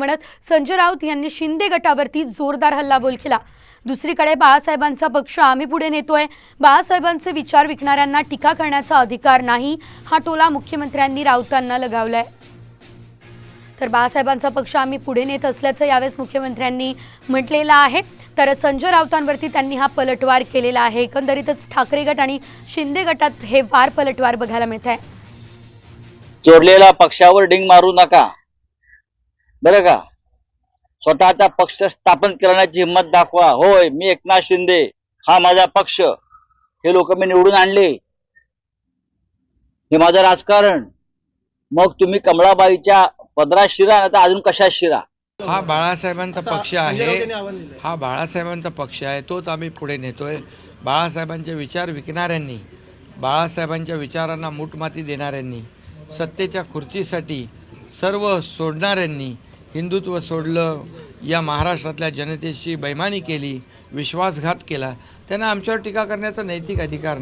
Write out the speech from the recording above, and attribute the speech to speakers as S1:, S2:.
S1: म्हणत संजय राऊत यांनी शिंदे गटावरती जोरदार हल्लाबोल केला. दुसरीकडे बाळासाहेबांचा पक्ष आम्ही पुढे नेतोय. बाळासाहेबांचे विचार विकणाऱ्यांना टीका करण्याचा अधिकार नाही हा टोला मुख्यमंत्र्यांनी राऊतांना लगावलाय. तर बाळासाहेबांचा पक्ष आम्ही पुढे नेत असल्याचं यावेळेस मुख्यमंत्र्यांनी म्हटलेलं आहे. तर संजय राऊतांवरती त्यांनी हा पलटवार केलेला आहे. एकंदरीतच ठाकरे गट आणि शिंदे गटात हे वार पलटवार बघायला मिळत आहे
S2: चोरलेल्या पक्षावर डिंग मारू नका. बरं का? स्वतःचा पक्ष स्थापन करण्याची हिंमत दाखवा. होय मी एकनाथ शिंदे. हा माझा पक्ष. हे लोक मी निवडून आणले. हे माझं राजकारण. मग तुम्ही कमळाबाईच्या पदरात शिरा तर अजून कशात शिरा?
S3: हा बाळासाहेबांचा पक्ष आहे. हा बाळासाहेबांचा पक्ष आहे. तोच आम्ही पुढे नेतोय. बाळासाहेबांचे विचार विकणाऱ्यांनी बाळासाहेबांच्या विचारांना मूठमाती देणाऱ्यांनी सत्तेच्या खुर्चीसाठी सर्व सोडणाऱ्यांनी हिंदुत्व सोडलं या महाराष्ट्रातल्या जनतेशी बैमानी केली विश्वासघात केला त्यांना आमच्यावर टीका करण्याचा नैतिक अधिकार